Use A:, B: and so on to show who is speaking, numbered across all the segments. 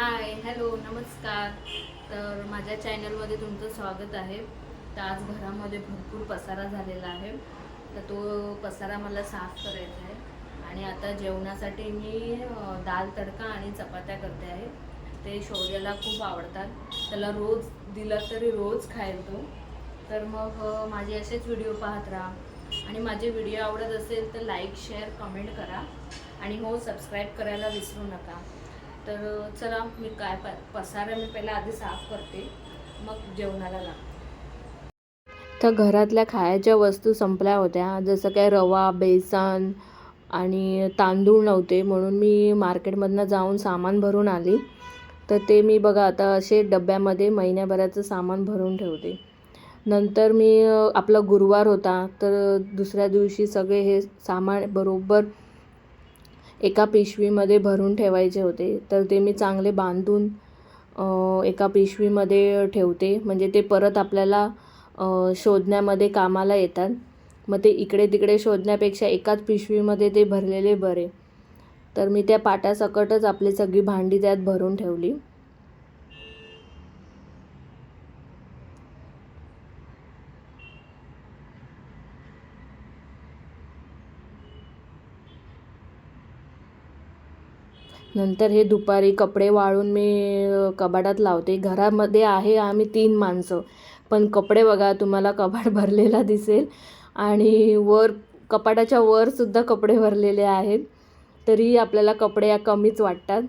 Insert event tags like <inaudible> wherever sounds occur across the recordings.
A: Hi hello नमस्कार. तर माझ्या चॅनलमध्ये तुमचं स्वागत आहे. तर आज घरामध्ये भरपूर पसारा झालेला आहे. तर तो पसारा मला साफ करायचा आहे. आणि आता जेवणासाठी मी दाल तडका आणि चपात्या करते आहे. ते शौर्याला खूप आवडतात. त्याला रोज दिलं तरी रोज खाईल तो तर मग माझे असेच व्हिडिओ पाहत राहा. आणि माझे व्हिडिओ आवडत असेल तर लाईक शेअर कमेंट करा. आणि हो सबस्क्राईब करायला विसरू नका. तर चला मी काय प पसारा मी पहिला आधी साफ करते. मग जेवणाला लागते
B: तर घरातल्या खायच्या वस्तू संपल्या होत्या. जसं काय रवा बेसन आणि तांदूळ नव्हते. म्हणून मी मार्केटमधनं जाऊन सामान भरून आली. तर ते मी बघा आता असे डब्यामध्ये महिन्याभराचं सामान भरून ठेवते. नंतर मी आपला गुरुवार होता. तर दुसऱ्या दिवशी सगळे हे सामान बरोबर एका पिशवीमध्ये भरून ठेवायचे होते. तर ते मी चांगले बांधून एका पिशवीमध्ये ठेवते. म्हणजे ते परत आपल्याला शोधण्यामध्ये कामाला येतात. मग ते इकडे तिकडे शोधण्यापेक्षा एकाच पिशवीमध्ये ते भरलेले बरे. तर मी त्या पाटासकटच आपली सगळी भांडी त्यात भरून ठेवली. नंतर हे दुपारी कपडे वाळून मी कबाडात लावते. घरामध्ये आहे आम्ही तीन माणसं. पण कपडे बघा तुम्हाला कपाट <laughs> भरलेला दिसेल. आणि वर कपाटाच्या वरसुद्धा कपडे भरलेले आहेत. तरी आपल्याला कपडे या कमीच वाटतात.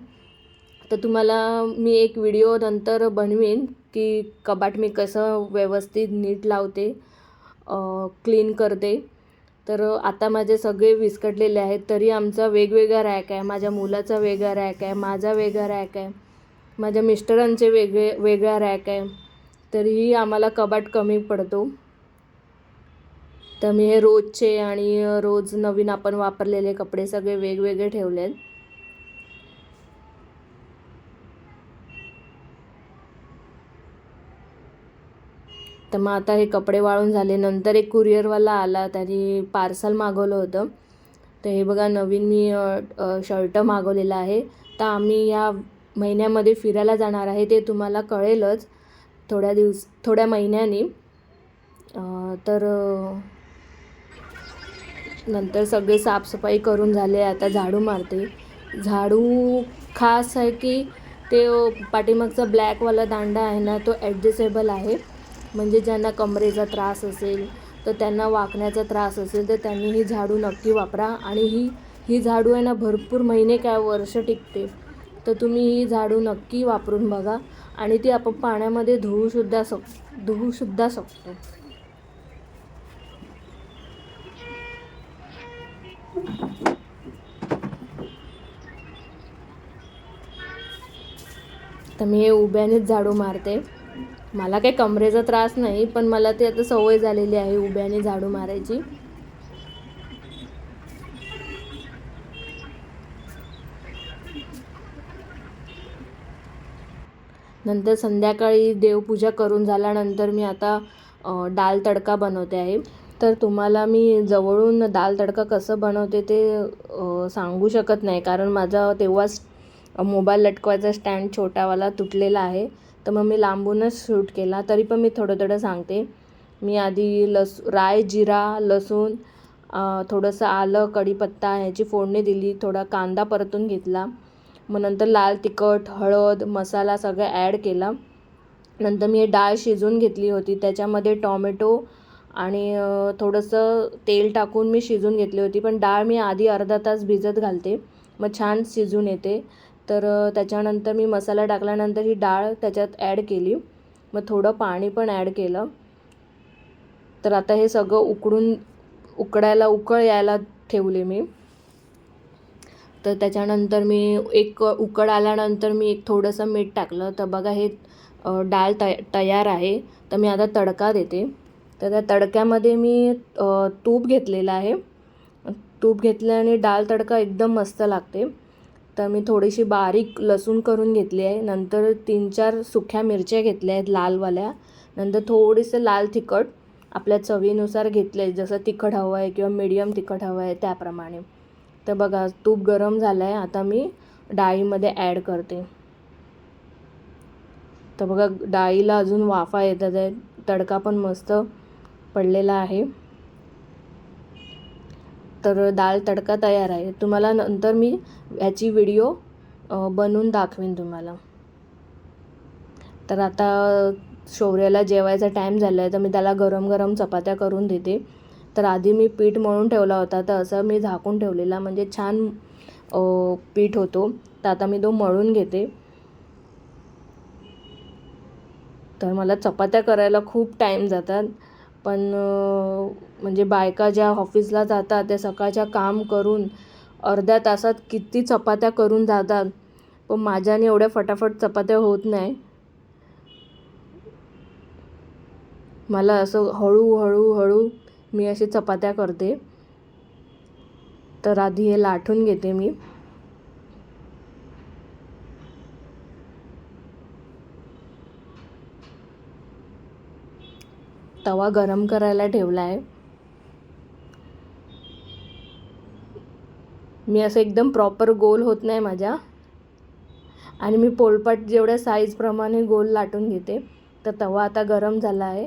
B: तर तुम्हाला मी एक व्हिडिओ नंतर बनवेन की कपाट मी कसं व्यवस्थित नीट लावते क्लीन करते. तर आता माझे सगळे विस्कटलेले आहेत तरी आमचा वेगवेगळा रॅक आहे. माझ्या मुलाचा वेगळा रॅक आहे माझा वेगळा रॅक आहे माझ्या मिस्टरांचे वेगळे वेगळा रॅक आहे. तरीही आम्हाला कबाट कमी पडतो. तर मी हे रोजचे आणि रोज नवीन आपण वापरलेले कपडे सगळे वेगवेगळे ठेवले आहेत तर मग आता हे कपडे वाळून झाले. नंतर एक कुरिअरवाला आला त्याने पार्सल मागवलं होतं. तर हे बघा नवीन मी शर्ट मागवलेला आहे. तर आम्ही या महिन्यामध्ये फिरायला जाणार आहे ते तुम्हाला कळेलच. थोड्या दिवस थोड्या महिन्यानी. तर नंतर सगळे साफसफाई करून झाले. आता झाडू मारते. झाडू खास आहे की ते पाठीमागचा ब्लॅकवाला दांडा आहे ना तो ॲडजस्टेबल आहे. म्हणजे ज्यांना कमरेचा त्रास असेल तर त्यांना वाकण्याचा त्रास असेल तर त्यांनी ही झाडू नक्की वापरा. आणि ही ही झाडू आहे ना भरपूर महिने काय वर्ष टिकते. तर तुम्ही ही झाडू नक्की वापरून बघा. आणि ती आपण पाण्यामध्ये धुवूसुद्धा शक धुवूसुद्धा शकतो. तर मी हे उभ्यानेच झाडू मारते. मला काही कमरेचा त्रास नाही पण मला ते आता सवय झालेली आहे उभ्याने झाडू मारायची. नंतर संध्याकाळी देवपूजा करून झाल्यानंतर मी आता डाल तडका बनवते आहे. तर तुम्हाला मी जवळून दाल तडका कसं बनवते ते सांगू शकत नाही कारण माझा तेव्हाच मोबाईल लटकवायचा स्टँड छोटावाला तुटलेला आहे. तर मग मी लांबूनच शूट केला. तरी पण मी थोडं थोडं सांगते. मी आधी लस राय जिरा लसूण थोडंसं आलं कढीपत्ता ह्याची फोडणी दिली. थोडा कांदा परतून घेतला. मग नंतर लाल तिखट हळद मसाला सगळं ॲड केला. नंतर मी हे डाळ शिजवून घेतली होती. त्याच्यामध्ये टॉमॅटो आणि थोडंसं तेल टाकून मी शिजून घेतली होती. पण डाळ मी आधी अर्धा तास भिजत घालते. मग छान शिजून येते. तर त्याच्यानंतर मी मसाला टाकल्यानंतर ही डाळ त्याच्यात ॲड केली. मग थोडं पाणी पण ॲड केलं. तर आता हे सगळं उकडून उकडायला उकळ यायला ठेवले मी. तर त्याच्यानंतर मी एक उकड आल्यानंतर मी एक थोडंसं मीठ टाकलं. तर बघा हे डाळ तय तयार आहे. तर मी आता तडका देते. तर त्या तडक्यामध्ये मी तूप घेतलेलं आहे. तूप घेतल्याने डाळ तडका एकदम मस्त लागते. तर मी थोडीशी बारीक लसूण करून घेतली आहे. नंतर तीन चार सुक्या मिरच्या घेतल्या आहेत लालवाल्या. नंतर थोडीसं लाल तिखट आपल्या चवीनुसार घेतले जसं तिखट हवं आहे किंवा मीडियम तिखट हवं आहे त्याप्रमाणे. तर बघा तूप गरम झालं आहे आता मी डाळीमध्ये ॲड करते. तर बघा डाळीला अजून वाफा येतात आहे तडका पण मस्त पडलेला आहे. तर दाल तडका तयार आहे. तुम्हाला नंतर मी याची व्हिडिओ बनवून दाखवीन तुम्हाला. तर आता शौर्याला जेवायचा टाईम झाला आहे तर मी त्याला गरम गरम चपात्या करून देते. तर आधी मी पीठ मळून ठेवला होता तर असं मी झाकून ठेवलेला म्हणजे छान पीठ होतो. तर आता मी तो मळून घेते. तर मला चपात्या करायला खूप टाईम जातात. पण म्हणजे बायका ज्या ऑफिसला जातात त्या सकाळच्या काम करून अर्ध्या तासात किती चपात्या करून जातात. पण माझ्याने एवढ्या फटाफट चपात्या होत नाही. मला असं हळूहळू हळू हळू मी अशी चपात्या करते. तर आधी हे लाटून घेते मी. तवा गरम करायला ठेवला आहे मी असं एकदम प्रॉपर गोल होत नाही माझ्या. आणि मी पोलपाट जेवढ्या साईजप्रमाणे गोल लाटून घेते तर तवा आता गरम झाला आहे.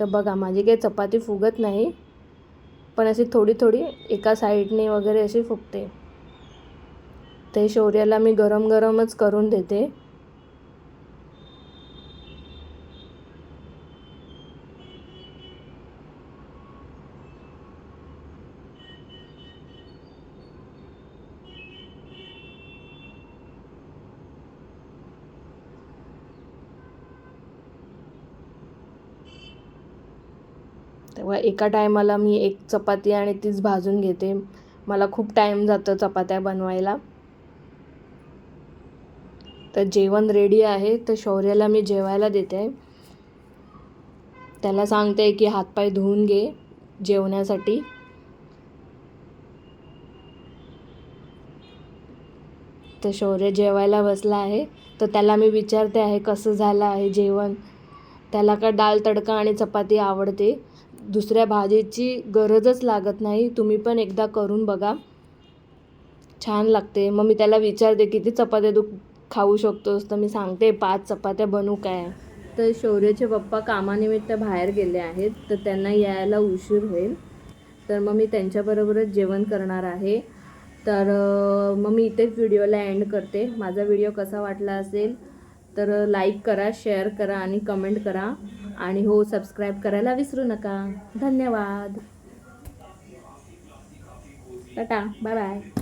B: तर बघा माझी काही चपाती फुगत नाही पण अशी थोडी थोडी एका साईडने वगैरे अशी फुगते. ते शौर्याला मी गरम गरमच करून देते. तेव्हा एका टायमाला मी एक चपाती आणि तीच भाजून घेते. मला खूप टाईम जातो चपात्या बनवायला. तर जेवण रेडी आहे तर शौर्याला मी जेवायला देते. त्याला सांगते की हातपाय धुवून घे जेवण्यासाठी. तर शौर्य जेवायला बसला आहे. तर त्याला मी विचारते आहे कसं झालं आहे जेवण? त्याला का डाळ तडका आणि चपाती आवडते? दुसऱ्या भाजीची गरजच लागत नाही. तुम्ही पण एकदा करून बघा. छान लागते. मग मी त्याला विचारते किती चपात्या तू खाऊ शकतोस? तर मी सांगते पाच चपात्या बनवू काय? तर शौर्यचे पप्पा कामानिमित्त बाहेर गेले आहेत. तर त्यांना यायला उशीर होईल. तर मग मी त्यांच्याबरोबरच जेवण करणार आहे. तर मग मी इथेच व्हिडिओला एंड करते. माझा व्हिडिओ कसा वाटला असेल तर लाईक करा शेअर करा आणि कमेंट करा. आणि हो सबस्क्राईब करायला विसरू नका. धन्यवाद. Tata bye bye